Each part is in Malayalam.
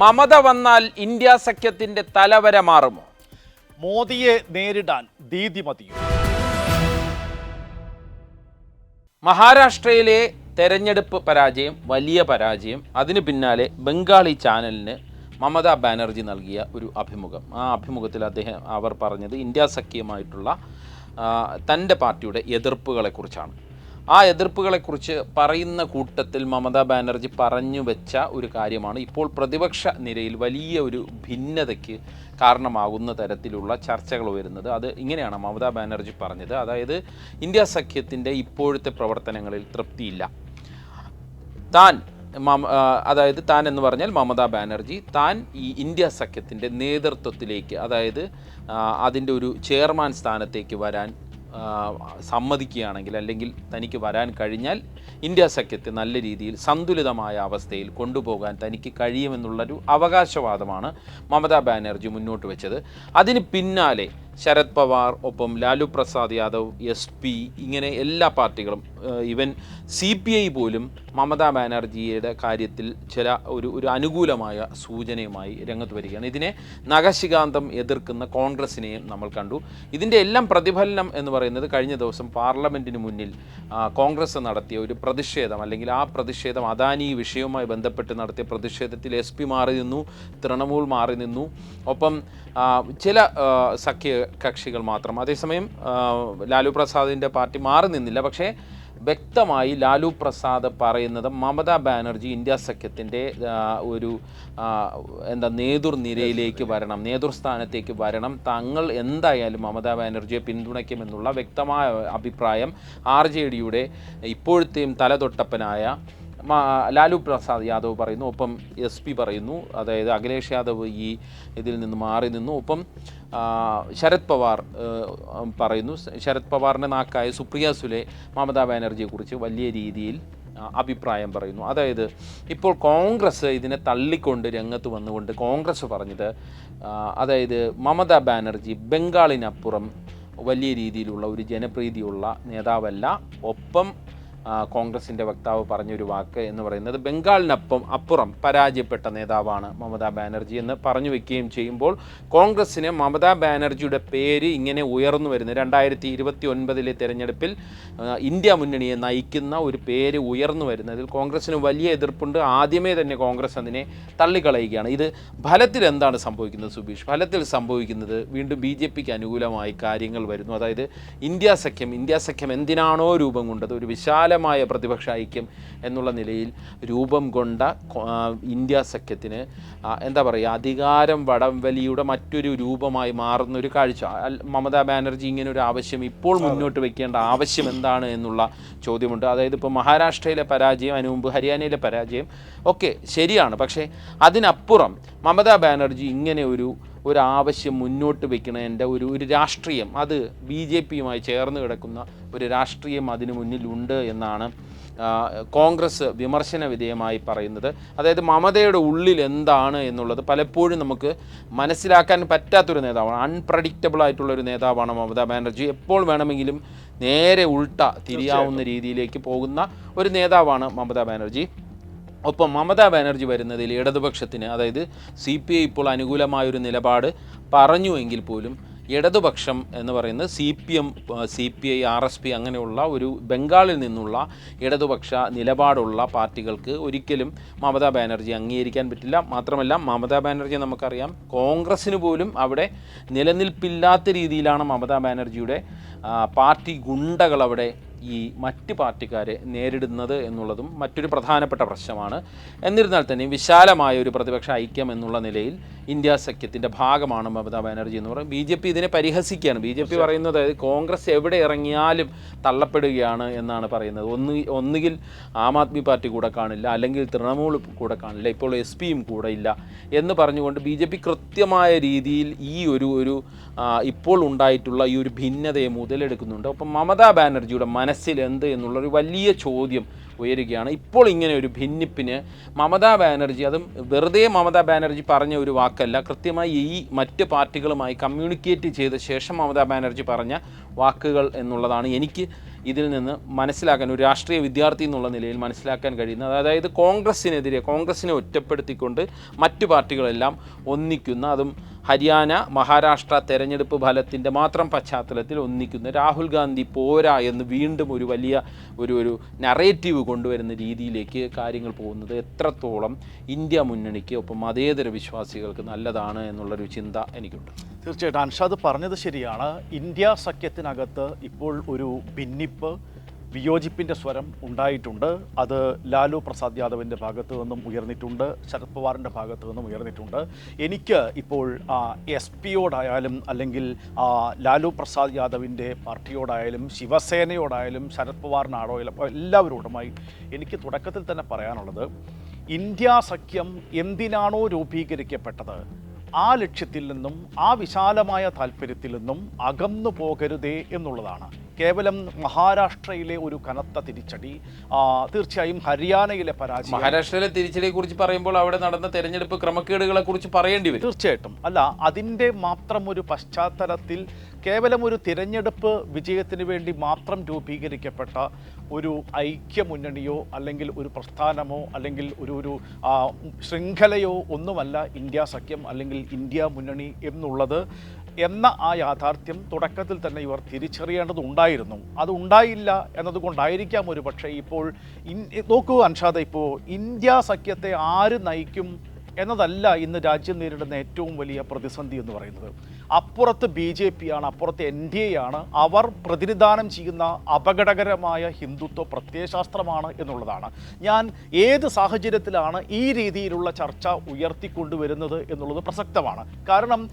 മമത വന്നാൽ ഇന്ത്യ സഖ്യത്തിന്റെ തലവര മാറുമോ? മോദിയെ നേരിടാൻ ദീദി മതിയോ? മഹാരാഷ്ട്രയിലെ തെരഞ്ഞെടുപ്പ് പരാജയം വലിയ പരാജയം. അതിന് പിന്നാലെ ബംഗാളി ചാനലിന് മമതാ ബാനർജി നൽകിയ ഒരു അഭിമുഖം. ആ അഭിമുഖത്തിൽ അദ്ദേഹം അവർ പറഞ്ഞത് ഇന്ത്യ സഖ്യമായിട്ടുള്ള തന്റെ പാർട്ടിയുടെ എതിർപ്പുകളെക്കുറിച്ചാണ്. ആ എതിർപ്പുകളെക്കുറിച്ച് പറയുന്ന കൂട്ടത്തിൽ മമതാ ബാനർജി പറഞ്ഞു വെച്ച ഒരു കാര്യമാണ്. ഇപ്പോൾ പ്രതിപക്ഷ നിരയിൽ വലിയ ഒരു ഭിന്നതയ്ക്ക് കാരണമാകുന്ന തരത്തിലുള്ള ചർച്ചകൾ വരുന്നത് അത് ഇങ്ങനെയാണ് മമതാ ബാനർജി പറഞ്ഞത്. അതായത് ഇന്ത്യ സഖ്യത്തിന്റെ ഇപ്പോഴത്തെ പ്രവർത്തനങ്ങളിൽ തൃപ്തിയില്ല. താൻ അതായത് താൻ എന്ന് പറഞ്ഞാൽ മമതാ ബാനർജി താൻ ഈ ഇന്ത്യ സഖ്യത്തിന്റെ നേതൃത്വത്തിലേക്ക് അതായത് അതിന്റെ ഒരു ചെയർമാൻ സ്ഥാനത്തേക്ക് വരാൻ സമ്മതിക്കുകയാണെങ്കിൽ അല്ലെങ്കിൽ തനിക്ക് വരാൻ കഴിഞ്ഞാൽ ഇന്ത്യ സഖ്യത്തെ നല്ല രീതിയിൽ സന്തുലിതമായ അവസ്ഥയിൽ കൊണ്ടുപോകാൻ തനിക്ക് കഴിയുമെന്നുള്ളൊരു അവകാശവാദമാണ് മമതാ ബാനർജി മുന്നോട്ട് വെച്ചത്. അതിന് പിന്നാലെ ശരത് പവാർ ഒപ്പം ലാലു പ്രസാദ് യാദവ് എസ് പി ഇങ്ങനെ എല്ലാ പാർട്ടികളും ഈവൻ സി പി ഐ പോലും മമതാ ബാനർജിയുടെ കാര്യത്തിൽ ചില ഒരു ഒരു അനുകൂലമായ സൂചനയുമായി രംഗത്ത് വരികയാണ്. ഇതിനെ നഖശികാന്തം എതിർക്കുന്ന കോൺഗ്രസിനെയും നമ്മൾ കണ്ടു. ഇതിന്റെ എല്ലാം പ്രതിഫലനം എന്ന് പറയുന്നത് കഴിഞ്ഞ ദിവസം പാർലമെന്റിന് മുന്നിൽ കോൺഗ്രസ് നടത്തിയ ഒരു പ്രതിഷേധം അല്ലെങ്കിൽ ആ പ്രതിഷേധം അദാനി വിഷയവുമായി ബന്ധപ്പെട്ട് നടത്തിയ പ്രതിഷേധത്തിൽ എസ് പി മാറി നിന്നു തൃണമൂൽ മാറി നിന്നു. ഒപ്പം ചില സഖ്യ കക്ഷികൾ മാത്രം. അതേസമയം ലാലു പ്രസാദിന്റെ പാർട്ടി മാറി നിന്നില്ല. പക്ഷേ വ്യക്തമായി ലാലു പ്രസാദ് പറയുന്നത് മമതാ ബാനർജി ഇന്ത്യ സഖ്യത്തിന്റെ ഒരു എന്താ നേതൃനിരയിലേക്ക് വരണം നേതൃസ്ഥാനത്തേക്ക് വരണം. തങ്ങൾ എന്തായാലും മമതാ ബാനർജിയെ പിന്തുണയ്ക്കുമെന്നുള്ള വ്യക്തമായ അഭിപ്രായം ആർ ജെ ഡിയുടെ ഇപ്പോഴത്തെയും തലതൊട്ടപ്പനായ ലാലു പ്രസാദ് യാദവ് പറയുന്നു ഒപ്പം എസ് പി പറയുന്നു അതായത് അഖിലേഷ് യാദവ് ഈ ഇതിൽ നിന്ന് മാറി നിന്നു. ഒപ്പം ശരത് പവാർ പറയുന്നു. ശരത് പവാറിന്റെ നാക്കായ സുപ്രിയ സുലെ മമതാ ബാനർജിയെക്കുറിച്ച് വലിയ രീതിയിൽ അഭിപ്രായം പറയുന്നു. അതായത് ഇപ്പോൾ കോൺഗ്രസ് ഇതിനെ തള്ളിക്കൊണ്ട് രംഗത്ത് വന്നുകൊണ്ട് കോൺഗ്രസ് പറഞ്ഞത് അതായത് മമതാ ബാനർജി ബംഗാളിനപ്പുറം വലിയ രീതിയിലുള്ള ഒരു ജനപ്രീതിയുള്ള നേതാവല്ല. ഒപ്പം കോൺഗ്രസിന്റെ വക്താവ് പറഞ്ഞൊരു വാക്ക് എന്ന് പറയുന്നത് ബംഗാളിനൊപ്പം അപ്പുറം പരാജയപ്പെട്ട നേതാവാണ് മമതാ ബാനർജി എന്ന് പറഞ്ഞു വെക്കുകയും ചെയ്യുമ്പോൾ കോൺഗ്രസ്സിന് മമതാ ബാനർജിയുടെ പേര് ഇങ്ങനെ ഉയർന്നു വരുന്നത് രണ്ടായിരത്തി ഇരുപത്തി ഒൻപതിലെ തെരഞ്ഞെടുപ്പിൽ ഇന്ത്യ മുന്നണിയെ നയിക്കുന്ന ഒരു പേര് ഉയർന്നു വരുന്നതിൽ കോൺഗ്രസ്സിന് വലിയ എതിർപ്പുണ്ട്. ആദ്യമേ തന്നെ കോൺഗ്രസ് അതിനെ തള്ളിക്കളയുകയാണ്. ഇത് ഫലത്തിൽ എന്താണ് സംഭവിക്കുന്നത് സുബീഷ്? ഫലത്തിൽ സംഭവിക്കുന്നത് വീണ്ടും ബി ജെ പിക്ക് അനുകൂലമായി കാര്യങ്ങൾ വരുന്നു. അതായത് ഇന്ത്യ സഖ്യം ഇന്ത്യ സഖ്യം എന്തിനാണോ രൂപം കൊണ്ടത്? ഒരു വിശാലമായ പ്രതിപക്ഷ ഐക്യം എന്നുള്ള നിലയിൽ രൂപം കൊണ്ട ഇന്ത്യ സഖ്യത്തിന് എന്താ പറയുക അധികാരം വടംവലിയുടെ മറ്റൊരു രൂപമായി മാറുന്നൊരു കാഴ്ച. മമതാ ബാനർജി ഇങ്ങനെ ഒരു ആവശ്യം ഇപ്പോൾ മുന്നോട്ട് വെക്കേണ്ട ആവശ്യം എന്താണ് എന്നുള്ള ചോദ്യമുണ്ട്. അതായത് ഇപ്പോൾ മഹാരാഷ്ട്രയിലെ പരാജയം അതിനു മുമ്പ് ഹരിയാനയിലെ പരാജയം ഒക്കെ ശരിയാണ്. പക്ഷേ അതിനപ്പുറം മമതാ ബാനർജി ഇങ്ങനെ ഒരു ഒരു ആവശ്യം മുന്നോട്ട് വെക്കുന്നതിന്റെ ഒരു ഒരു രാഷ്ട്രീയം. അത് ബി ജെ പിയുമായി ചേർന്ന് കിടക്കുന്ന ഒരു രാഷ്ട്രീയം അതിനു മുന്നിലുണ്ട് എന്നാണ് കോൺഗ്രസ് വിമർശന വിധേയമായി പറയുന്നത്. അതായത് മമതയുടെ ഉള്ളിൽ എന്താണ് എന്നുള്ളത് പലപ്പോഴും നമുക്ക് മനസ്സിലാക്കാൻ പറ്റാത്തൊരു നേതാവാണ് അൺപ്രഡിക്റ്റബിൾ ആയിട്ടുള്ള ഒരു നേതാവാണ് മമതാ ബാനർജി. എപ്പോൾ വേണമെങ്കിലും നേരെ ഉൾട്ട തിരിയാവുന്ന രീതിയിലേക്ക് പോകുന്ന ഒരു നേതാവാണ് മമതാ ബാനർജി. ഒപ്പം മമതാ ബാനർജി വരുന്നതിൽ ഇടതുപക്ഷത്തിന് അതായത് സി പി ഐ ഇപ്പോൾ അനുകൂലമായൊരു നിലപാട് പറഞ്ഞുവെങ്കിൽ പോലും ഇടതുപക്ഷം എന്ന് പറയുന്നത് C P M C P I R S P അങ്ങനെയുള്ള ഒരു ബംഗാളിൽ നിന്നുള്ള ഇടതുപക്ഷ നിലപാടുള്ള പാർട്ടികൾക്ക് ഒരിക്കലും മമതാ ബാനർജി അംഗീകരിക്കാൻ പറ്റില്ല. മാത്രമല്ല മമതാ ബാനർജി നമുക്കറിയാം കോൺഗ്രസ്സിന് പോലും അവിടെ നിലനിൽപ്പില്ലാത്ത രീതിയിലാണ് മമതാ ബാനർജിയുടെ പാർട്ടി ഗുണ്ടകൾ അവിടെ ഈ മറ്റ് പാർട്ടിക്കാരെ നേരിടുന്നത് എന്നുള്ളതും മറ്റൊരു പ്രധാനപ്പെട്ട പ്രശ്നമാണ്. എന്നിരുന്നാൽ തന്നെ വിശാലമായ ഒരു പ്രതിപക്ഷ ഐക്യം എന്നുള്ള നിലയിൽ ഇന്ത്യ സഖ്യത്തിന്റെ ഭാഗമാണ് മമതാ ബാനർജി എന്ന് പറയും ബി ജെ പി ഇതിനെ പരിഹസിക്കുകയാണ്. ബി ജെ പി പറയുന്നത് കോൺഗ്രസ് എവിടെ ഇറങ്ങിയാലും തള്ളപ്പെടുകയാണ് എന്നാണ് പറയുന്നത്. ഒന്ന് ഒന്നുകിൽ ആം ആദ്മി പാർട്ടി കൂടെ കാണില്ല അല്ലെങ്കിൽ തൃണമൂൽ കൂടെ കാണില്ല ഇപ്പോൾ എസ് പിയും കൂടെ ഇല്ല എന്ന് പറഞ്ഞുകൊണ്ട് ബി ജെ പി കൃത്യമായ രീതിയിൽ ഈ ഒരു ഒരു ഇപ്പോൾ ഉണ്ടായിട്ടുള്ള ഈ ഒരു ഭിന്നതയെ മുതലെടുക്കുന്നുണ്ട്. അപ്പം മമതാ ബാനർജിയുടെ മനസ്സിൽ എന്ത് എന്നുള്ളൊരു വലിയ ചോദ്യം ഉയരുകയാണ്. ഇപ്പോൾ ഇങ്ങനെ ഒരു ഭിന്നിപ്പിന് മമതാ ബാനർജി അതും വെറുതെ മമതാ ബാനർജി പറഞ്ഞ ഒരു വാക്കല്ല കൃത്യമായി ഈ മറ്റ് പാർട്ടികളുമായി കമ്മ്യൂണിക്കേറ്റ് ചെയ്ത ശേഷം മമതാ ബാനർജി പറഞ്ഞ വാക്കുകൾ എന്നുള്ളതാണ്. എനിക്ക് ഇതിൽ നിന്ന് മനസ്സിലാക്കാൻ ഒരു രാഷ്ട്രീയ വിദ്യാർത്ഥി എന്നുള്ള നിലയിൽ മനസ്സിലാക്കാൻ കഴിയുന്നത് അതായത് കോൺഗ്രസ്സിനെതിരെ കോൺഗ്രസ്സിനെ ഒറ്റപ്പെടുത്തിക്കൊണ്ട് മറ്റു പാർട്ടികളെല്ലാം ഒന്നിക്കുന്ന അതും ഹരിയാന മഹാരാഷ്ട്ര തെരഞ്ഞെടുപ്പ് ഫലത്തിന്റെ മാത്രം പശ്ചാത്തലത്തിൽ ഒന്നിക്കുന്ന രാഹുൽ ഗാന്ധി പോരാ എന്ന് വീണ്ടും ഒരു വലിയ ഒരു ഒരു നറേറ്റീവ് കൊണ്ടുവരുന്ന രീതിയിലേക്ക് കാര്യങ്ങൾ പോകുന്നത് എത്രത്തോളം ഇന്ത്യ മുന്നണിക്ക് ഒപ്പം മതേതര വിശ്വാസികൾക്ക് നല്ലതാണ് എന്നുള്ളൊരു ചിന്ത എനിക്കുണ്ട്. തീർച്ചയായിട്ടും അൻഷാദ് പറഞ്ഞത് ശരിയാണ്. ഇന്ത്യ സഖ്യത്തിനകത്ത് ഇപ്പോൾ ഒരു ഭിന്നിപ്പ് വിയോജിപ്പിന്റെ സ്വരം ഉണ്ടായിട്ടുണ്ട്. അത് ലാലു പ്രസാദ് യാദവിന്റെ ഭാഗത്തു നിന്നും ഉയർന്നിട്ടുണ്ട്. ശരത് പവാറിന്റെ ഭാഗത്തു നിന്നും ഉയർന്നിട്ടുണ്ട്. എനിക്ക് ഇപ്പോൾ എസ് പിയോടായാലും അല്ലെങ്കിൽ ലാലു പ്രസാദ് യാദവിന്റെ പാർട്ടിയോടായാലും ശിവസേനയോടായാലും ശരത് പവാറിനാണോയാലും എല്ലാവരോടുമായി എനിക്ക് തുടക്കത്തിൽ തന്നെ പറയാനുള്ളത് ഇന്ത്യ സഖ്യം എന്തിനാണോ രൂപീകരിക്കപ്പെട്ടത്? ആ ലക്ഷ്യത്തിൽ നിന്നും ആ വിശാലമായ താല്പര്യത്തിൽ നിന്നും അകന്നു പോകരുതേ എന്നുള്ളതാണ്. കേവലം മഹാരാഷ്ട്രയിലെ ഒരു കനത്ത തിരിച്ചടി തീർച്ചയായും ഹരിയാനയിലെ പരാജയം. മഹാരാഷ്ട്രയിലെ തിരിച്ചടിയെ കുറിച്ച് പറയുമ്പോൾ അവിടെ നടന്ന തെരഞ്ഞെടുപ്പ് ക്രമക്കേടുകളെ കുറിച്ച് പറയേണ്ടി വരും. തീർച്ചയായിട്ടും. അല്ല അതിന്റെ മാത്രം ഒരു പശ്ചാത്തലത്തിൽ കേവലം ഒരു തിരഞ്ഞെടുപ്പ് വിജയത്തിന് വേണ്ടി മാത്രം രൂപീകരിക്കപ്പെട്ട ഒരു ഐക്യമുന്നണിയോ അല്ലെങ്കിൽ ഒരു പ്രസ്ഥാനമോ അല്ലെങ്കിൽ ഒരു ഒരു ശൃംഖലയോ ഒന്നുമല്ല ഇന്ത്യ സഖ്യം അല്ലെങ്കിൽ ഇന്ത്യ മുന്നണി എന്നുള്ളത് എന്ന ആ യാഥാർത്ഥ്യം തുടക്കത്തിൽ തന്നെ ഇവർ തിരിച്ചറിയേണ്ടതുണ്ടായിരുന്നു അത് ഉണ്ടായില്ല എന്നതുകൊണ്ടായിരിക്കാം ഒരു പക്ഷേ ഇപ്പോൾ നോക്കൂ അൻഷാദ ഇപ്പോൾ ഇന്ത്യ സഖ്യത്തെ ആര് നയിക്കും എന്നതല്ല ഇന്ന് രാജ്യം നേരിടുന്ന ഏറ്റവും വലിയ പ്രതിസന്ധി എന്ന് പറയുന്നത്. അപ്പുറത്ത് ബി ജെ പി ആണ് അപ്പുറത്ത് എൻ ഡി എ ആണ് അവർ പ്രതിനിധാനം ചെയ്യുന്ന അപകടകരമായ ഹിന്ദുത്വ പ്രത്യയശാസ്ത്രമാണ് എന്നുള്ളതാണ്. ഞാൻ ഏത് സാഹചര്യത്തിലാണ് ഈ രീതിയിലുള്ള ചർച്ച ഉയർത്തിക്കൊണ്ടുവരുന്നത് എന്നുള്ളത് പ്രസക്തമാണ്. കാരണം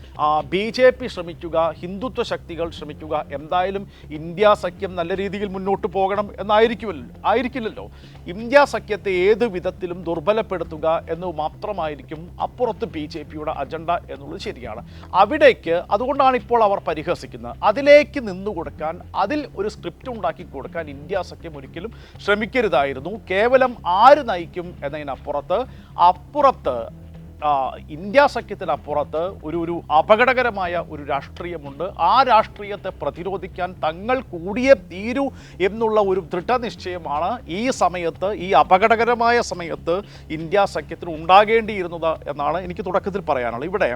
ബി ജെ പി ശ്രമിക്കുക ഹിന്ദുത്വ ശക്തികൾ ശ്രമിക്കുക എന്തായാലും ഇന്ത്യ സഖ്യം നല്ല രീതിയിൽ മുന്നോട്ട് പോകണം എന്നായിരിക്കുമല്ലോ ആയിരിക്കില്ലല്ലോ. ഇന്ത്യ സഖ്യത്തെ ഏത് വിധത്തിലും ദുർബലപ്പെടുത്തുക എന്ന് മാത്രമായിരിക്കും അപ്പുറത്ത് ബി ജെ പിയുടെ അജണ്ട എന്നുള്ളത് ശരിയാണ്. അവിടേക്ക് അതുകൊണ്ടാണ് ഇപ്പോൾ അവർ പരിഹസിക്കുന്നത്. അതിലേക്ക് നിന്നു കൊടുക്കാൻ അതിൽ ഒരു സ്ക്രിപ്റ്റ് ഉണ്ടാക്കി കൊടുക്കാൻ ഇന്ത്യ സഖ്യം ഒരിക്കലും ശ്രമിക്കരുതായിരുന്നു. കേവലം ആര് നയിക്കും എന്നതിനപ്പുറത്ത് അപ്പുറത്ത് ഇന്ത്യ സഖ്യത്തിനപ്പുറത്ത് ഒരു ഒരു അപകടകരമായ ഒരു രാഷ്ട്രീയമുണ്ട്. ആ രാഷ്ട്രീയത്തെ പ്രതിരോധിക്കാൻ തങ്ങൾ കൂടിയേ തീരൂ എന്നുള്ള ഒരു ദൃഢനിശ്ചയമാണ് ഈ സമയത്ത് ഈ അപകടകരമായ സമയത്ത് ഇന്ത്യ സഖ്യത്തിന് ഉണ്ടാകേണ്ടിയിരുന്നത് എന്നാണ് എനിക്ക് തുടക്കത്തിൽ പറയാനുള്ളത്. ഇവിടെ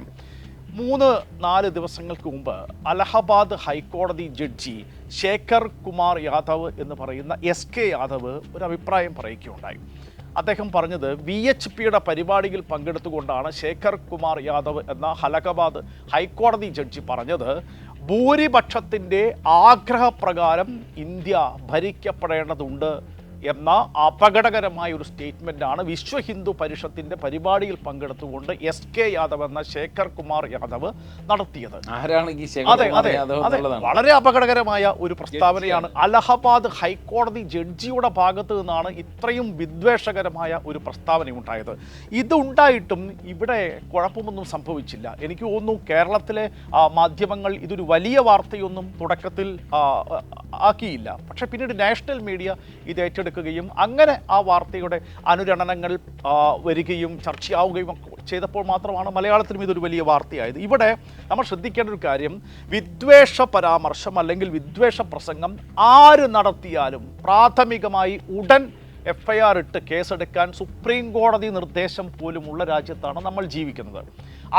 മൂന്ന് നാല് ദിവസങ്ങൾക്ക് മുമ്പ് അലഹബാദ് ഹൈക്കോടതി ജഡ്ജി ശേഖർ കുമാർ യാദവ് എന്ന് പറയുന്ന എസ് കെ യാദവ് ഒരു അഭിപ്രായം പറയുകയുണ്ടായി. അദ്ദേഹം പറഞ്ഞത് വി എച്ച് പിയുടെ പരിപാടിയിൽ പങ്കെടുത്തുകൊണ്ടാണ് ശേഖർ കുമാർ യാദവ് എന്ന അലഹബാദ് ഹൈക്കോടതി ജഡ്ജി പറഞ്ഞത്. ഭൂരിപക്ഷത്തിന്റെ ആഗ്രഹപ്രകാരം ഇന്ത്യ ഭരിക്കപ്പെടേണ്ടതുണ്ട് എന്ന അപകടകരമായ ഒരു സ്റ്റേറ്റ്മെന്റാണ് വിശ്വ ഹിന്ദു പരിഷത്തിന്റെ പരിപാടിയിൽ പങ്കെടുത്തുകൊണ്ട് എസ് കെ യാദവ് എന്ന ശേഖർ കുമാർ യാദവ് നടത്തിയത്. അതെ അതെ അതെ. വളരെ അപകടകരമായ ഒരു പ്രസ്താവനയാണ്. അലഹബാദ് ഹൈക്കോടതി ജഡ്ജിയുടെ ഭാഗത്തു നിന്നാണ് ഇത്രയും വിദ്വേഷകരമായ ഒരു പ്രസ്താവന ഉണ്ടായത്. ഇതുണ്ടായിട്ടും ഇവിടെ കുഴപ്പമൊന്നും സംഭവിച്ചില്ല. എനിക്ക് തോന്നുന്നു കേരളത്തിലെ മാധ്യമങ്ങൾ ഇതൊരു വലിയ വാർത്തയൊന്നും തുടക്കത്തിൽ ആക്കിയില്ല. പക്ഷേ പിന്നീട് നാഷണൽ മീഡിയ ഇത് ഏറ്റെടുക്കുകയും അങ്ങനെ ആ വാർത്തയുടെ അനുരണനങ്ങൾ വരികയും ചർച്ചയാവുകയും ചെയ്തപ്പോൾ മാത്രമാണ് മലയാളത്തിലും ഇതൊരു വലിയ വാർത്തയായത്. ഇവിടെ നമ്മൾ ശ്രദ്ധിക്കേണ്ട ഒരു കാര്യം വിദ്വേഷ പരാമർശം അല്ലെങ്കിൽ വിദ്വേഷ പ്രസംഗം ആര് നടത്തിയാലും പ്രാഥമികമായി ഉടൻ എഫ് ഐ ആർ ഇട്ട് കേസെടുക്കാൻ സുപ്രീം കോടതി നിർദ്ദേശം പോലുമുള്ള രാജ്യത്താണ് നമ്മൾ ജീവിക്കുന്നത്.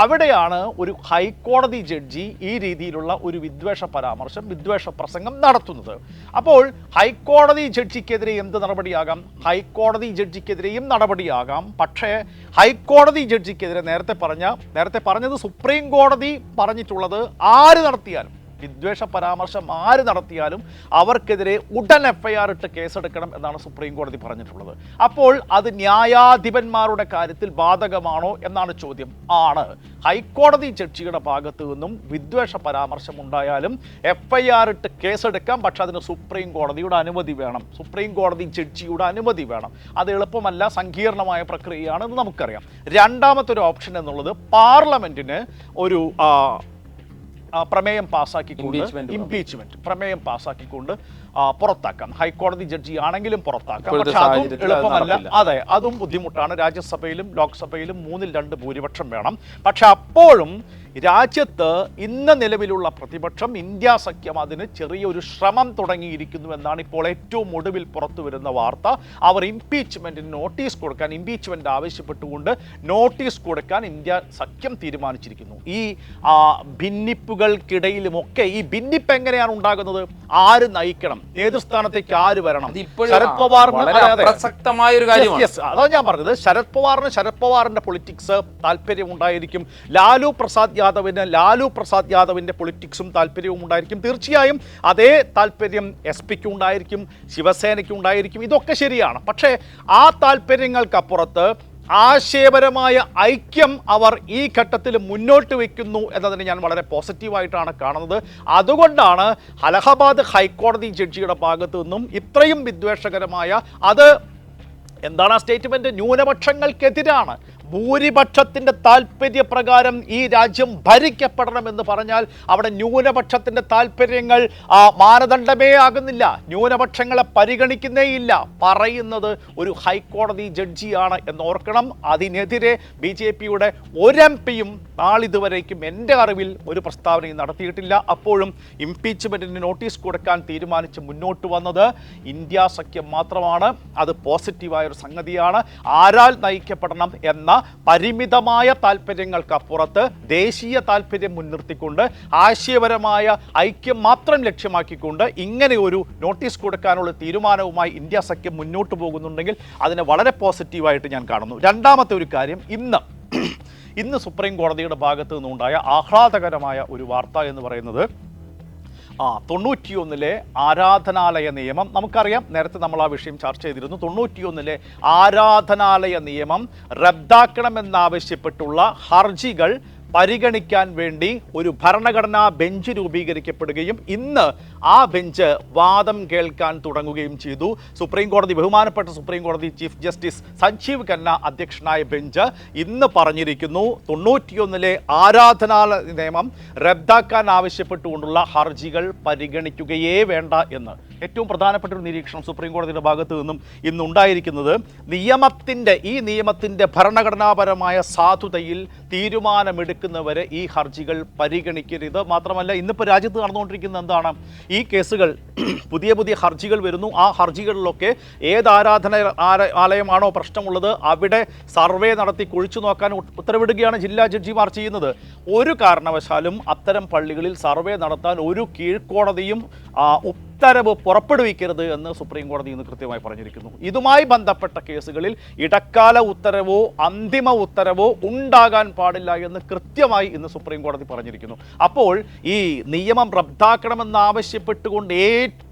അവിടെയാണ് ഒരു ഹൈക്കോടതി ജഡ്ജി ഈ രീതിയിലുള്ള ഒരു വിദ്വേഷ പരാമർശം വിദ്വേഷ പ്രസംഗം നടത്തുന്നത്. അപ്പോൾ ഹൈക്കോടതി ജഡ്ജിക്കെതിരെ എന്ത് നടപടിയാകാം? ഹൈക്കോടതി ജഡ്ജിക്കെതിരെയും നടപടിയാകാം. പക്ഷേ ഹൈക്കോടതി ജഡ്ജിക്കെതിരെ നേരത്തെ പറഞ്ഞ നേരത്തെ പറഞ്ഞത് സുപ്രീം കോടതി പറഞ്ഞിട്ടുള്ളത് ആര് നടത്തിയാലും വിദ്വേഷ പരാമർശം ആര് നടത്തിയാലും അവർക്കെതിരെ ഉടൻ എഫ്ഐആർ ഇട്ട് കേസെടുക്കണം എന്നാണ് സുപ്രീം കോടതി പറഞ്ഞിട്ടുള്ളത്. അപ്പോൾ അത് ന്യായാധിപന്മാരുടെ കാര്യത്തിൽ ബാധകമാണോ എന്നാണ് ചോദ്യം. ആണ്. ഹൈക്കോടതി ജഡ്ജിയുടെ ഭാഗത്തു നിന്നും വിദ്വേഷ പരാമർശം ഉണ്ടായാലും എഫ്ഐആർ ഇട്ട് കേസെടുക്കാം. പക്ഷെ അതിന് സുപ്രീം കോടതിയുടെ അനുമതി വേണം. സുപ്രീം കോടതി ജഡ്ജിയുടെ അനുമതി വേണം. അത് എളുപ്പമല്ല സങ്കീർണമായ പ്രക്രിയയാണ് എന്ന് നമുക്കറിയാം. രണ്ടാമത്തെ ഒരു ഓപ്ഷൻ എന്നുള്ളത് പാർലമെന്റിന് ഒരു പ്രമേയം പാസ്സാക്കിക്കൊണ്ട് ഇംപീച്ച്മെന്റ് പ്രമേയം പാസ്സാക്കിക്കൊണ്ട് പുറത്താക്കാം. ഹൈക്കോടതി ജഡ്ജി ആണെങ്കിലും പുറത്താക്കാം. പക്ഷെ അതും എളുപ്പമല്ല. അതെ അതും ബുദ്ധിമുട്ടാണ്. രാജ്യസഭയിലും ലോക്സഭയിലും മൂന്നിൽ രണ്ട് ഭൂരിപക്ഷം വേണം. പക്ഷെ അപ്പോഴും രാജ്യത്ത് ഇന്ന നിലവിലുള്ള പ്രതിപക്ഷം ഇന്ത്യ സഖ്യം അതിന് ചെറിയൊരു ശ്രമം തുടങ്ങിയിരിക്കുന്നു എന്നാണ് ഇപ്പോൾ ഏറ്റവും ഒടുവിൽ പുറത്തു വരുന്ന വാർത്ത. അവർ ഇംപീച്ച്മെന്റിന് നോട്ടീസ് കൊടുക്കാൻ ഇംപീച്ച്മെന്റ് ആവശ്യപ്പെട്ടുകൊണ്ട് നോട്ടീസ് കൊടുക്കാൻ ഇന്ത്യ സഖ്യം തീരുമാനിച്ചിരിക്കുന്നു. ഈ ഭിന്നിപ്പുകൾക്കിടയിലുമൊക്കെ ഈ ഭിന്നിപ്പ് എങ്ങനെയാണ് ഉണ്ടാകുന്നത്? ആര് നയിക്കണം? ഏത് സ്ഥാനത്തേക്ക് ആര് വരണം? ശരത് പവാറിന് ഒരു കാര്യമാണ്. അതാണ് ഞാൻ പറഞ്ഞത്. ശരത് പവാറിന് ശരത് പവാറിന്റെ പൊളിറ്റിക്സ് താല്പര്യം ഉണ്ടായിരിക്കും ലാലു പ്രസാദ് യാദവിന് ലാലു പ്രസാദ് യാദവിന്റെ പൊളിറ്റിക്സും താല്പര്യവും ഉണ്ടായിരിക്കും. തീർച്ചയായും അതേ താല്പര്യം എസ് പിക്ക് ഉണ്ടായിരിക്കും ശിവസേനയ്ക്ക് ഉണ്ടായിരിക്കും. ഇതൊക്കെ ശരിയാണ്. പക്ഷേ ആ താല്പര്യങ്ങൾക്കപ്പുറത്ത് ആശയപരമായ ഐക്യം അവർ ഈ ഘട്ടത്തിൽ മുന്നോട്ട് വയ്ക്കുന്നു എന്നതിന് ഞാൻ വളരെ പോസിറ്റീവായിട്ടാണ് കാണുന്നത്. അതുകൊണ്ടാണ് അലഹബാദ് ഹൈക്കോടതി ജഡ്ജിയുടെ ഭാഗത്തു നിന്നും ഇത്രയും വിദ്വേഷകരമായ അത് എന്താണ് ആ സ്റ്റേറ്റ്മെന്റ് ന്യൂനപക്ഷങ്ങൾക്കെതിരാണ്. ഭൂരിപക്ഷത്തിന്റെ താല്പര്യപ്രകാരം ഈ രാജ്യം ഭരിക്കപ്പെടണമെന്ന് പറഞ്ഞാൽ അവിടെ ന്യൂനപക്ഷത്തിന്റെ താല്പര്യങ്ങൾ മാനദണ്ഡമേ ആകുന്നില്ല. ന്യൂനപക്ഷങ്ങളെ പരിഗണിക്കുന്നേ ഇല്ല. പറയുന്നത് ഒരു ഹൈക്കോടതി ജഡ്ജിയാണ് എന്നോർക്കണം. അതിനെതിരെ ബി ജെ പിയുടെ ഒരു എം പിയും നാളിതുവരേക്കും എന്റെ അറിവിൽ ഒരു പ്രസ്താവനയും നടത്തിയിട്ടില്ല. അപ്പോഴും ഇംപീച്ച്മെന്റിന് നോട്ടീസ് കൊടുക്കാൻ തീരുമാനിച്ച് മുന്നോട്ട് വന്നത് ഇന്ത്യ സഖ്യം മാത്രമാണ്. അത് പോസിറ്റീവായ ഒരു സംഗതിയാണ്. ആരാൽ നയിക്കപ്പെടണം എന്ന പരിമിതമായ താല്പര്യങ്ങൾക്കപ്പുറത്ത് ദേശീയ താല്പര്യം മുൻനിർത്തിക്കൊണ്ട് ആശയപരമായ ഐക്യം മാത്രം ലക്ഷ്യമാക്കിക്കൊണ്ട് ഇങ്ങനെ ഒരു നോട്ടീസ് കൊടുക്കാനുള്ള തീരുമാനവുമായി ഇന്ത്യ സഖ്യം മുന്നോട്ട് പോകുന്നുണ്ടെങ്കിൽ അതിനെ വളരെ പോസിറ്റീവായിട്ട് ഞാൻ കാണുന്നു. രണ്ടാമത്തെ ഒരു കാര്യം ഇന്ന് ഇന്ന് സുപ്രീം കോടതിയുടെ ഭാഗത്തു നിന്നുണ്ടായ ആഹ്ലാദകരമായ ഒരു വാർത്ത എന്ന് പറയുന്നത് ആ തൊണ്ണൂറ്റിയൊന്നിലെ ആരാധനാലയ നിയമം. നമുക്കറിയാം നേരത്തെ നമ്മൾ ആ വിഷയം ചർച്ച ചെയ്തിരുന്നു. തൊണ്ണൂറ്റിയൊന്നിലെ ആരാധനാലയ നിയമം റദ്ദാക്കണമെന്നാവശ്യപ്പെട്ടുള്ള ഹർജികൾ പരിഗണിക്കാൻ വേണ്ടി ഒരു ഭരണഘടനാ ബെഞ്ച് രൂപീകരിക്കപ്പെടുകയും ഇന്ന് ആ ബെഞ്ച് വാദം കേൾക്കാൻ തുടങ്ങുകയും ചെയ്തു. സുപ്രീം കോടതി ബഹുമാനപ്പെട്ട സുപ്രീം കോടതി ചീഫ് ജസ്റ്റിസ് സഞ്ജീവ് ഖന്ന അധ്യക്ഷനായ ബെഞ്ച് ഇന്ന് പറഞ്ഞിരിക്കുന്നു തൊണ്ണൂറ്റിയൊന്നിലെ ആരാധനാലയ നിയമം റദ്ദാക്കാൻ ആവശ്യപ്പെട്ടുകൊണ്ടുള്ള ഹർജികൾ പരിഗണിക്കുകയേ വേണ്ട എന്ന്. ഏറ്റവും പ്രധാനപ്പെട്ട ഒരു നിരീക്ഷണം സുപ്രീം കോടതിയുടെ ഭാഗത്തു നിന്നും ഇന്നുണ്ടായിരിക്കുന്നത് നിയമത്തിന്റെ ഈ നിയമത്തിന്റെ ഭരണഘടനാപരമായ സാധുതയിൽ തീരുമാനമെടുക്കുന്നവരെ ഈ ഹർജികൾ പരിഗണിക്കരുത്. മാത്രമല്ല ഇന്നിപ്പോൾ രാജ്യത്ത് നടന്നുകൊണ്ടിരിക്കുന്ന എന്താണ്? ഈ കേസുകൾ പുതിയ പുതിയ ഹർജികൾ വരുന്നു. ആ ഹർജികളിലൊക്കെ ഏത് ആരാധന ആലയമാണോ പ്രശ്നമുള്ളത് അവിടെ സർവേ നടത്തി കുഴിച്ചു നോക്കാൻ ഉത്തരവിടുകയാണ് ജില്ലാ ജഡ്ജിമാർ ചെയ്യുന്നത്. ഒരു കാരണവശാലും അത്തരം പള്ളികളിൽ സർവേ നടത്താൻ ഒരു കീഴ്ക്കോടതിയും ഉത്തരവ് പുറപ്പെടുവിക്കരുത് എന്ന് സുപ്രീം കോടതി ഇന്ന് കൃത്യമായി പറഞ്ഞിരിക്കുന്നു. ഇതുമായി ബന്ധപ്പെട്ട കേസുകളിൽ ഇടക്കാല ഉത്തരവോ അന്തിമ ഉത്തരവോ ഉണ്ടാകാൻ പാടില്ല എന്ന് കൃത്യമായി ഇന്ന് സുപ്രീം കോടതി പറഞ്ഞിരിക്കുന്നു. അപ്പോൾ ഈ നിയമം റദ്ദാക്കണമെന്ന് ആവശ്യപ്പെട്ടുകൊണ്ട്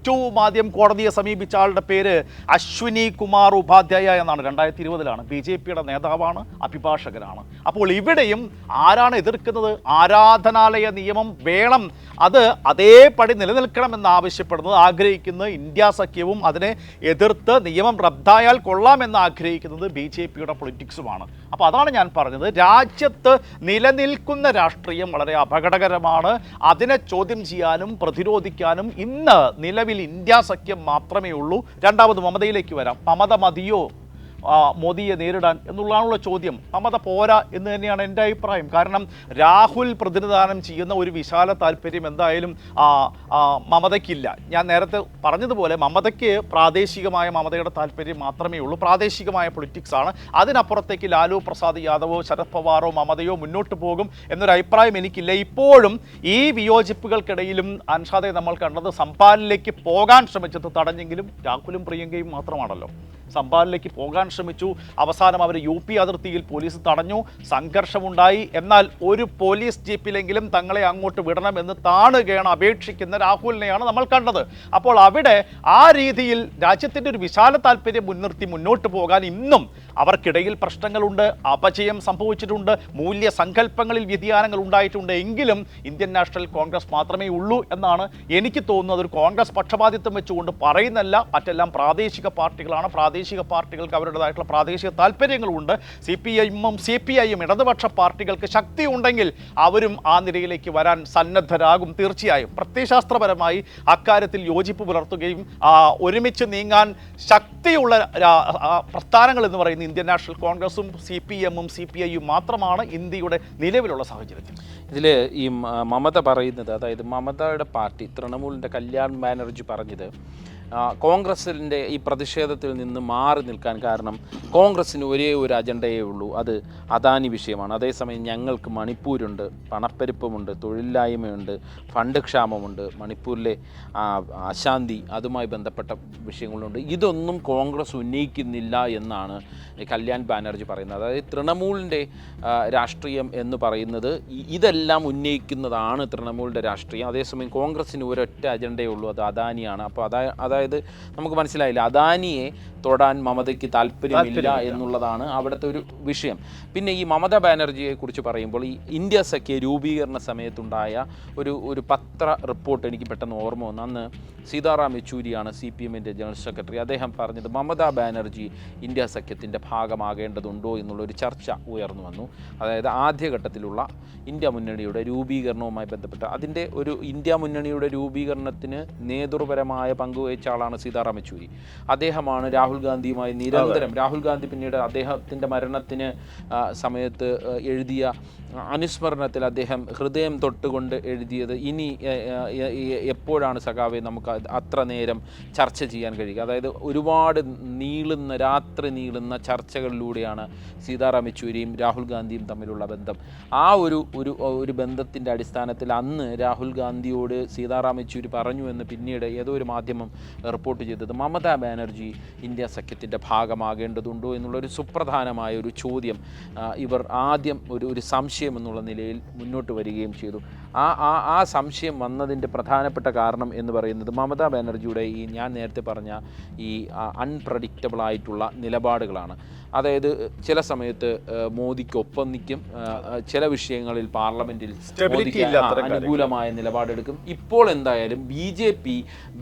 ഏറ്റവും ആദ്യം കോടതിയെ സമീപിച്ച ആളുടെ പേര് അശ്വിനി കുമാർ ഉപാധ്യായ എന്നാണ്. രണ്ടായിരത്തി ഇരുപതിലാണ് ബി ജെ പിയുടെ നേതാവാണ് അഭിഭാഷകനാണ്. അപ്പോൾ ഇവിടെയും ആരാണ് എതിർക്കുന്നത്? ആരാധനാലയ നിയമം വേണം. അത് അതേപടി നിലനിൽക്കണമെന്ന് ആവശ്യപ്പെടുന്നത് ആഗ്രഹിക്കുന്ന ഇന്ത്യ സഖ്യവും അതിനെ എതിർത്ത് നിയമം റദ്ദായാൽ കൊള്ളാമെന്ന് ആഗ്രഹിക്കുന്നത് ബി ജെ പിയുടെ പൊളിറ്റിക്സുമാണ്. അപ്പോൾ അതാണ് ഞാൻ പറഞ്ഞത്. രാജ്യത്ത് നിലനിൽക്കുന്ന രാഷ്ട്രീയം വളരെ അപകടകരമാണ്. അതിനെ ചോദ്യം ചെയ്യാനും പ്രതിരോധിക്കാനും ഇന്ന് നിലവിൽ ഇന്ത്യ സഖ്യം മാത്രമേ ഉള്ളൂ. രണ്ടാമത് മമതയിലേക്ക് വരാം. മമത മതിയോ? മോദിയെ നേരിടാൻ എന്നുള്ളതാണുള്ള ചോദ്യം. മമത പോരാ എന്ന് തന്നെയാണ് എന്റെ അഭിപ്രായം. കാരണം രാഹുൽ പ്രതിനിധാനം ചെയ്യുന്ന ഒരു വിശാല താല്പര്യം എന്തായാലും മമതയ്ക്കില്ല. ഞാൻ നേരത്തെ പറഞ്ഞതുപോലെ മമതയ്ക്ക് പ്രാദേശികമായ മമതയുടെ താല്പര്യം മാത്രമേ ഉള്ളൂ. പ്രാദേശികമായ പൊളിറ്റിക്സ് ആണ്. അതിനപ്പുറത്തേക്ക് ലാലു പ്രസാദ് യാദവോ ശരത് പവാറോ മമതയോ മുന്നോട്ട് പോകും എന്നൊരു അഭിപ്രായം എനിക്കില്ല. ഇപ്പോഴും ഈ വിയോജിപ്പുകൾക്കിടയിലും അൻഷാദെ നമ്മൾ കണ്ടത് സംപാലിലേക്ക് പോകാൻ ശ്രമിച്ചത് തടഞ്ഞെങ്കിലും രാഹുലും പ്രിയങ്കയും മാത്രമാണല്ലോ. സംഭാലിലേക്ക് പോകാൻ ശ്രമിച്ചു. അവസാനം അവർ യു പി അതിർത്തിയിൽ പോലീസ് തടഞ്ഞു. സംഘർഷമുണ്ടായി. എന്നാൽ ഒരു പോലീസ് ജീപ്പിലെങ്കിലും തങ്ങളെ അങ്ങോട്ട് വിടണമെന്ന് താണുകയാണ് അപേക്ഷിക്കുന്ന രാഹുലിനെയാണ് നമ്മൾ കണ്ടത്. അപ്പോൾ അവിടെ ആ രീതിയിൽ രാജ്യത്തിന്റെ ഒരു വിശാല താല്പര്യം മുൻനിർത്തി മുന്നോട്ട് പോകാൻ ഇന്നും അവർക്കിടയിൽ പ്രശ്നങ്ങളുണ്ട്. അപജയം സംഭവിച്ചിട്ടുണ്ട്. മൂല്യ സങ്കല്പങ്ങളിൽ വ്യതിയാനങ്ങൾ ഉണ്ടായിട്ടുണ്ട്. എങ്കിലും ഇന്ത്യൻ നാഷണൽ കോൺഗ്രസ് മാത്രമേ ഉള്ളൂ എന്നാണ് എനിക്ക് തോന്നുന്നത്. ഒരു കോൺഗ്രസ് പക്ഷപാതിത്വം വെച്ചുകൊണ്ട് പറയുന്നല്ല മറ്റെല്ലാം പ്രാദേശിക പാർട്ടികളാണ് പ്രാദേശിക പാർട്ടികൾക്ക് അവരുടേതായിട്ടുള്ള പ്രാദേശിക താല്പര്യങ്ങളുണ്ട്. സി പി എമ്മും സി പി ഐയും ഇടതുപക്ഷ പാർട്ടികൾക്ക് ശക്തി ഉണ്ടെങ്കിൽ അവരും ആ നിരയിലേക്ക് വരാൻ സന്നദ്ധരാകും തീർച്ചയായും. പ്രത്യയശാസ്ത്രപരമായി അക്കാര്യത്തിൽ യോജിപ്പ് പുലർത്തുകയും ഒരുമിച്ച് നീങ്ങാൻ ശക്തിയുള്ള പ്രസ്ഥാനങ്ങൾ എന്ന് പറയുന്ന ഇന്ത്യൻ നാഷണൽ കോൺഗ്രസും സി പി എമ്മും സി പി ഐയും മാത്രമാണ് ഇന്ത്യയുടെ നിലവിലുള്ള സാഹചര്യത്തിൽ. ഇതിൽ ഈ മമത പറയുന്നത് അതായത് മമതയുടെ പാർട്ടി തൃണമൂലിന്റെ കല്യാൺ ബാനർജി പറഞ്ഞത് കോൺഗ്രസിന്റെ ഈ പ്രതിഷേധത്തിൽ നിന്ന് മാറി നിൽക്കാൻ കാരണം കോൺഗ്രസ്സിന് ഒരേ ഒരു അജണ്ടയേ ഉള്ളൂ. അത് അദാനി വിഷയമാണ്. അതേസമയം ഞങ്ങൾക്ക് മണിപ്പൂരുണ്ട് പണപ്പെരുപ്പമുണ്ട് തൊഴിലില്ലായ്മയുണ്ട് ഫണ്ട് ക്ഷാമമുണ്ട് മണിപ്പൂരിലെ അശാന്തി അതുമായി ബന്ധപ്പെട്ട വിഷയങ്ങളുണ്ട്. ഇതൊന്നും കോൺഗ്രസ് ഉന്നയിക്കുന്നില്ല എന്നാണ് കല്യാൺ ബാനർജി പറയുന്നത്. അതായത് തൃണമൂലിന്റെ രാഷ്ട്രീയം എന്ന് പറയുന്നത് ഇതെല്ലാം ഉന്നയിക്കുന്നതാണ് തൃണമൂലിന്റെ രാഷ്ട്രീയം. അതേസമയം കോൺഗ്രസ്സിന് ഒരൊറ്റ അജണ്ടയേ ഉള്ളൂ അത് അദാനിയാണ്. അപ്പോൾ അതാ അതായത് നമുക്ക് മനസ്സിലായില്ല. അദാനിയെ തൊടാൻ മമതയ്ക്ക് താല്പര്യമില്ല എന്നുള്ളതാണ് അവിടുത്തെ ഒരു വിഷയം. പിന്നെ ഈ മമത ബാനർജിയെ കുറിച്ച് പറയുമ്പോൾ ഈ ഇന്ത്യ സഖ്യ രൂപീകരണ സമയത്തുണ്ടായ ഒരു ഒരു പത്ര റിപ്പോർട്ട് എനിക്ക് പെട്ടെന്ന് ഓർമ്മ വന്നു. അന്ന് സീതാറാം യെച്ചൂരിയാണ് സി പി എമ്മിന്റെ ജനറൽ സെക്രട്ടറി. അദ്ദേഹം പറഞ്ഞത് മമത ബാനർജി ഇന്ത്യ സഖ്യത്തിന്റെ ഭാഗമാകേണ്ടതുണ്ടോ എന്നുള്ളൊരു ചർച്ച ഉയർന്നു വന്നു. അതായത് ആദ്യഘട്ടത്തിലുള്ള ഇന്ത്യ മുന്നണിയുടെ രൂപീകരണവുമായി ബന്ധപ്പെട്ട് അതിന്റെ ഒരു ഇന്ത്യ മുന്നണിയുടെ രൂപീകരണത്തിന് നേതൃപരമായ പങ്കുവഹിച്ച ആളാണ് സീതാറാം യെച്ചൂരി. അദ്ദേഹമാണ് രാഹുൽ ഗാന്ധിയുമായി നിരന്തരം രാഹുൽ ഗാന്ധി പിന്നീട് അദ്ദേഹത്തിന്റെ മരണത്തിന് സമയത്ത് എഴുതിയ അനുസ്മരണത്തിൽ അദ്ദേഹം ഹൃദയം തൊട്ടുകൊണ്ട് എഴുതിയത് ഇനി എപ്പോഴാണ് സഖാവെ നമുക്ക് അത്ര നേരം ചർച്ച ചെയ്യാൻ കഴിയുക? അതായത് ഒരുപാട് നീളുന്ന രാത്രി നീളുന്ന ചർച്ചകളിലൂടെയാണ് സീതാറാം യെച്ചൂരിയും രാഹുൽ ഗാന്ധിയും തമ്മിലുള്ള ബന്ധം. ആ ഒരു ഒരു ഒരു ബന്ധത്തിന്റെ അടിസ്ഥാനത്തിൽ അന്ന് രാഹുൽ ഗാന്ധിയോട് സീതാറാം യെച്ചൂരി പറഞ്ഞു എന്ന് പിന്നീട് ഏതോ ഒരു മാധ്യമം റിപ്പോർട്ട് ചെയ്തത് മമതാ ബാനർജി ഇന്ത്യ സഖ്യത്തിന്റെ ഭാഗമാകേണ്ടതുണ്ടോ എന്നുള്ളൊരു സുപ്രധാനമായ ഒരു ചോദ്യം ഇവർ ആദ്യം ഒരു ഒരു സംശയം എന്നുള്ള നിലയിൽ മുന്നോട്ട് വരികയും ചെയ്തു. ആ ആ ആ സംശയം വന്നതിന്റെ പ്രധാനപ്പെട്ട കാരണം എന്ന് പറയുന്നത് മമതാ ബാനർജിയുടെ ഈ ഞാൻ നേരത്തെ പറഞ്ഞ ഈ അൺപ്രഡിക്റ്റബിൾ ആയിട്ടുള്ള നിലപാടുകളാണ്. അതായത് ചില സമയത്ത് മോദിക്ക് ഒപ്പം നിൽക്കും ചില വിഷയങ്ങളിൽ പാർലമെന്റിൽ മോദിക്ക് അനുകൂലമായ നിലപാടെടുക്കും. ഇപ്പോൾ എന്തായാലും ബി ജെ പി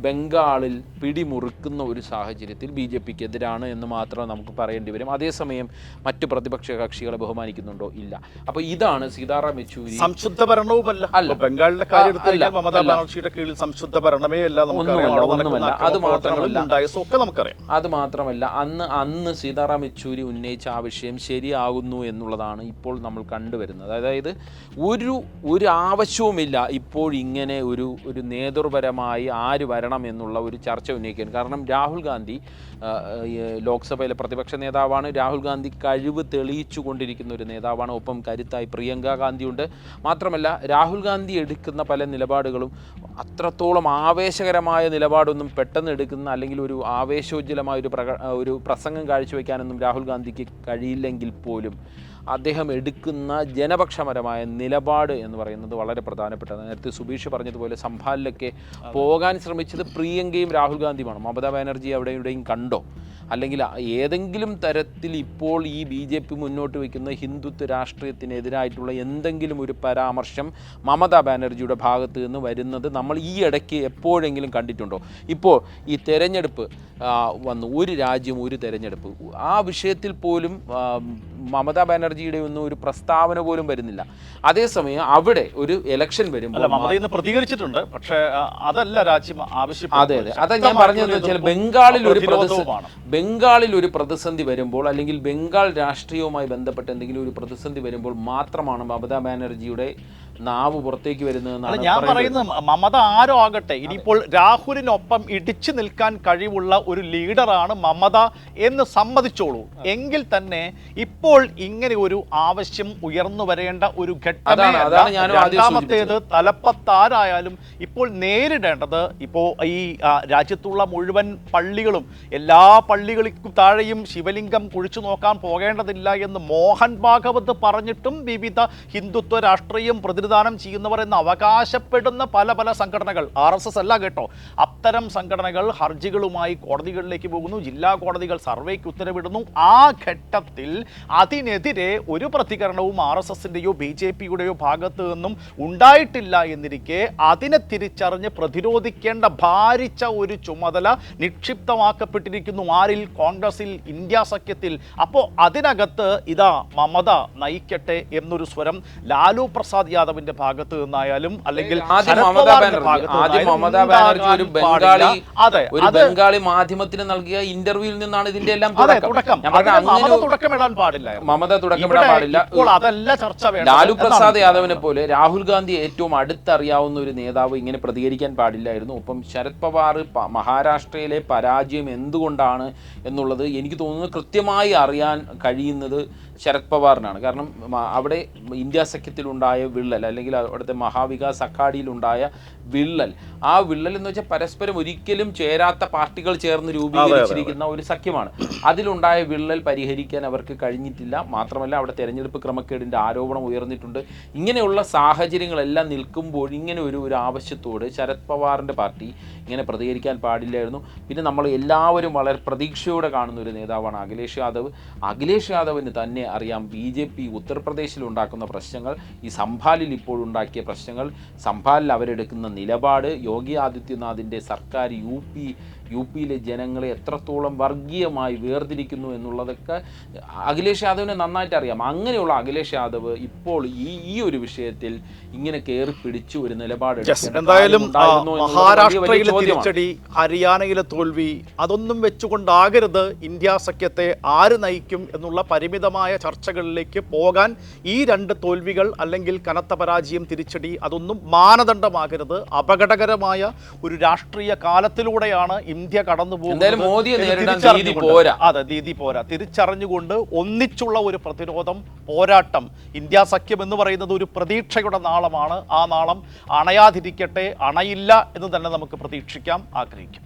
ബംഗാളിൽ പിടിമുറുക്കുന്ന ഒരു സാഹചര്യത്തിൽ ബി ജെ പിക്ക് എതിരാണ് എന്ന് മാത്രം നമുക്ക് പറയേണ്ടി വരും. അതേസമയം മറ്റു പ്രതിപക്ഷ കക്ഷികളെ ബഹുമാനിക്കുന്നുണ്ടോ? ഇല്ല. അപ്പോൾ ഇതാണ് സീതാറാം യെച്ചൂരി സംശുദ്ധ ഭരണവുമല്ല. അല്ല. ബംഗാളിന്റെ ബംഗാളിലെ കാര്യം എടുത്തു കഴിഞ്ഞാൽ മമതാ ബാനർജിയുടെ കീഴിൽ സംശുദ്ധ ഭരണമേ അല്ല ഒന്നുമല്ല. അത് മാത്രമല്ല. അത് മാത്രമല്ല അന്ന് അന്ന് സീതാറാം യെച്ചൂരി ഉന്നയിച്ച ആ വിഷയം ശരിയാകുന്നു എന്നുള്ളതാണ് ഇപ്പോൾ നമ്മൾ കണ്ടുവരുന്നത്. അതായത് ഒരു ഒരു ആവശ്യവുമില്ല ഇപ്പോൾ ഇങ്ങനെ ഒരു ഒരു നേതൃപരമായി ആര് വരണം എന്നുള്ള ഒരു ചർച്ച ഉന്നയിക്കാൻ കാരണം രാഹുൽ ഗാന്ധി ലോക്സഭയിലെ പ്രതിപക്ഷ നേതാവാണ്. രാഹുൽ ഗാന്ധി കഴിവ് തെളിയിച്ചു കൊണ്ടിരിക്കുന്ന ഒരു നേതാവാണ്. ഒപ്പം കരുത്തായി പ്രിയങ്ക ഗാന്ധിയുണ്ട്. മാത്രമല്ല രാഹുൽ ഗാന്ധി എടുക്കുന്ന പല നിലപാടുകളും അത്രത്തോളം ആവേശകരമായ നിലപാടൊന്നും പെട്ടെന്ന് എടുക്കുന്ന അല്ലെങ്കിൽ ഒരു ആവേശോജ്ജലമായ ഒരു പ്രക ഒരു പ്രസംഗം കാഴ്ചവെക്കാനൊന്നും രാഹുൽ ഗാന്ധിക്ക് കഴിയില്ലെങ്കിൽ പോലും അദ്ദേഹം എടുക്കുന്ന ജനപക്ഷപരമായ നിലപാട് എന്ന് പറയുന്നത് വളരെ പ്രധാനപ്പെട്ടതാണ്. നേരത്തെ സുബീഷ് പറഞ്ഞതുപോലെ സംഭാലിലൊക്കെ പോകാൻ ശ്രമിച്ചത് പ്രിയങ്കയും രാഹുൽ ഗാന്ധിയുമാണ്. മമതാ ബാനർജി അവിടെ ഇവിടെയും കണ്ടോ? അല്ലെങ്കിൽ ഏതെങ്കിലും തരത്തിൽ ഇപ്പോൾ ഈ ബി ജെ പി മുന്നോട്ട് വയ്ക്കുന്ന ഹിന്ദുത്വ രാഷ്ട്രീയത്തിനെതിരായിട്ടുള്ള എന്തെങ്കിലും ഒരു പരാമർശം മമതാ ബാനർജിയുടെ ഭാഗത്ത് നിന്ന് വരുന്നത് നമ്മൾ ഈ ഇടയ്ക്ക് എപ്പോഴെങ്കിലും കണ്ടിട്ടുണ്ടോ? ഇപ്പോൾ ഈ തെരഞ്ഞെടുപ്പ് വന്നു. ഒരു രാജ്യം ഒരു തെരഞ്ഞെടുപ്പ്. ആ വിഷയത്തിൽ പോലും മമതാ ബാനർജിയുടെ ഒന്നും ഒരു പ്രസ്താവന പോലും വരുന്നില്ല. അതേസമയം അവിടെ ഒരു ഇലക്ഷൻ വരും വരുമ്പോൾ പ്രതികരിച്ചിട്ടുണ്ട്. പക്ഷേ അതല്ല രാജ്യം അതെ അതെ. അതാ ഞാൻ പറഞ്ഞതെന്ന് വെച്ചാൽ ബംഗാളിൽ ഒരു ബംഗാളിൽ ഒരു പ്രതിസന്ധി വരുമ്പോൾ അല്ലെങ്കിൽ ബംഗാൾ രാഷ്ട്രീയവുമായി ബന്ധപ്പെട്ട് എന്തെങ്കിലും ഒരു പ്രതിസന്ധി വരുമ്പോൾ മാത്രമാണ് മമതാ ബാനർജിയുടെ നാവ് പുറത്തേക്ക് വരുന്നത് വരുന്നതെന്നാണ് ഞാൻ പറയുന്നത്. മമത ആരോ ആകട്ടെ ഇനിയിപ്പോൾ രാഹുലിനൊപ്പം ഇടിച്ചു നിൽക്കാൻ കഴിവുള്ള ഒരു ലീഡറാണ് മമത എന്ന് സമ്മതിച്ചോളൂ എങ്കിൽ തന്നെ ഇപ്പോൾ ഇങ്ങനെ ഒരു ആവശ്യം ഉയർന്നു വരേണ്ട ഒരു ഘട്ടമേ അതാണ്- അല്ല. അതാണ് ഞാനും രണ്ടാമത്തേത് തലപ്പത്താരായാലും ഇപ്പോൾ നേരിടേണ്ടത് ഇപ്പോൾ ഈ രാജ്യത്തുള്ള മുഴുവൻ പള്ളികളും എല്ലാ പള്ളികൾക്കും താഴെയും ശിവലിംഗം കുഴിച്ചു നോക്കാൻ പോകേണ്ടതില്ല എന്ന് മോഹൻ ഭാഗവത് പറഞ്ഞിട്ടും വിവിധ ഹിന്ദുത്വ രാഷ്ട്രീയം പ്രതിനിധാനം ചെയ്യുന്നവർ എന്ന് അവകാശപ്പെടുന്ന പല പല സംഘടനകൾ. ആർ എസ് എസ് അല്ല കേട്ടോ. അത്തരം സംഘടനകൾ ഹർജികളുമായി കോടതികളിലേക്ക് പോകുന്നു. ജില്ലാ കോടതികൾ സർവേക്ക് ഉത്തരവിടുന്നു. ആ ഘട്ടത്തിൽ അതിനെതിരെ ഒരു പ്രതികരണവും ആർ എസ് എസിന്റെയോ ബി ജെ പിയുടെയോ ഭാഗത്ത് നിന്നും ഉണ്ടായിട്ടില്ല എന്നിരിക്കെ അതിനെ തിരിച്ചറിഞ്ഞ് പ്രതിരോധിക്കേണ്ട ഭാരിച്ച ഒരു ചുമതല നിക്ഷിപ്തമാക്കപ്പെട്ടിരിക്കുന്നു. ആരിൽ? കോൺഗ്രസിൽ ഇന്ത്യ സഖ്യത്തിൽ. അപ്പോൾ അതിനകത്ത് ഇതാ മമത നയിക്കട്ടെ എന്നൊരു സ്വരം ലാലു പ്രസാദ് യാദവ് യാദവിന്റെ ഭാഗത്ത് നിന്നായാലും അല്ലെങ്കിൽ അതെ ഒരു ബംഗാളി മാധ്യമത്തിന് നൽകിയ ഇന്റർവ്യൂവിൽ നിന്നാണ് ഇതിന്റെ എല്ലാം തുടക്കം. തുടക്കമിടാൻ പാടില്ല. മമത തുടക്കമിടാൻ പാടില്ല. അതല്ല ചർച്ച ലാലു പ്രസാദ് യാദവിനെ പോലെ രാഹുൽ ഗാന്ധി ഏറ്റവും അടുത്തറിയാവുന്ന ഒരു നേതാവ് ഇങ്ങനെ പ്രതികരിക്കാൻ പാടില്ലായിരുന്നു. ഒപ്പം ശരത് പവാർ മഹാരാഷ്ട്രയിലെ പരാജയം എന്തുകൊണ്ടാണ് എന്നുള്ളത് എനിക്ക് തോന്നുന്നു കൃത്യമായി അറിയാൻ കഴിയുന്നത് ശരത് പവാറിനാണ്. കാരണം അവിടെ ഇന്ത്യ സഖ്യത്തിലുണ്ടായ വിള്ളൽ അല്ലെങ്കിൽ അവിടുത്തെ മഹാവികാസ് അഖാഡിയിലുണ്ടായ വിള്ളൽ ആ വിള്ളൽ എന്ന് വെച്ചാൽ പരസ്പരം ഒരിക്കലും ചേരാത്ത പാർട്ടികൾ ചേർന്ന് രൂപീകരിച്ചിരിക്കുന്ന ഒരു സഖ്യമാണ്. അതിലുണ്ടായ വിള്ളൽ പരിഹരിക്കാൻ അവർക്ക് കഴിഞ്ഞിട്ടില്ല. മാത്രമല്ല അവിടെ തെരഞ്ഞെടുപ്പ് ക്രമക്കേടിന്റെ ആരോപണം ഉയർന്നിട്ടുണ്ട്. ഇങ്ങനെയുള്ള സാഹചര്യങ്ങളെല്ലാം നിൽക്കുമ്പോൾ ഇങ്ങനെ ഒരു ഒരു ആവശ്യത്തോട് ശരത് പവാറിന്റെ പാർട്ടി ഇങ്ങനെ പ്രതികരിക്കാൻ പാടില്ലായിരുന്നു. പിന്നെ നമ്മൾ എല്ലാവരും വളരെ പ്രതീക്ഷയോടെ കാണുന്ന ഒരു നേതാവാണ് അഖിലേഷ് യാദവ്. അഖിലേഷ് യാദവിന് തന്നെ അറിയാം. ബി ജെ പി ഉത്തർപ്രദേശിൽ ഉണ്ടാക്കുന്ന പ്രശ്നങ്ങൾ ഈ സംഭാലിൽ ഇപ്പോൾ ഉണ്ടാക്കിയ പ്രശ്നങ്ങൾ സംഭാലിൽ അവരെടുക്കുന്ന നിലപാട് യോഗി ആദിത്യനാഥിന്റെ സർക്കാർ യു പി യു പിയിലെ ജനങ്ങളെ എത്രത്തോളം വർഗീയമായി വേർതിരിക്കുന്നു എന്നുള്ളതൊക്കെ അഖിലേഷ് യാദവിനെ നന്നായിട്ട് അറിയാം. അങ്ങനെയുള്ള അഖിലേഷ് യാദവ് ഇപ്പോൾ ഈ ഈ ഒരു വിഷയത്തിൽ ഇങ്ങനെ കയറി പിടിച്ചു ഒരു നിലപാട് എന്തായാലും മഹാരാഷ്ട്രയിലെ. തിരിച്ചടി ഹരിയാനയിലെ തോൽവി അതൊന്നും വെച്ചുകൊണ്ടാകരുത്. ഇന്ത്യ സഖ്യത്തെ ആര് നയിക്കും എന്നുള്ള പരിമിതമായ ചർച്ചകളിലേക്ക് പോകാൻ ഈ രണ്ട് തോൽവികൾ അല്ലെങ്കിൽ കനത്ത പരാജയം തിരിച്ചടി അതൊന്നും മാനദണ്ഡമാകരുത്. അപകടകരമായ ഒരു രാഷ്ട്രീയ കാലത്തിലൂടെയാണ് ഇന്ത്യ കടന്നു എന്തായാലും പോകുന്നത്. അതെ നീതി പോരാ. തിരിച്ചറിഞ്ഞുകൊണ്ട് ഒന്നിച്ചുള്ള ഒരു പ്രതിരോധം പോരാട്ടം ഇന്ത്യ സഖ്യം എന്ന് പറയുന്നത് ഒരു പ്രതീക്ഷയുടെ നാളമാണ്. ആ നാളം അണയാതിരിക്കട്ടെ അണയില്ല എന്ന് തന്നെ നമുക്ക് പ്രതീക്ഷിക്കാം ആഗ്രഹിക്കാം.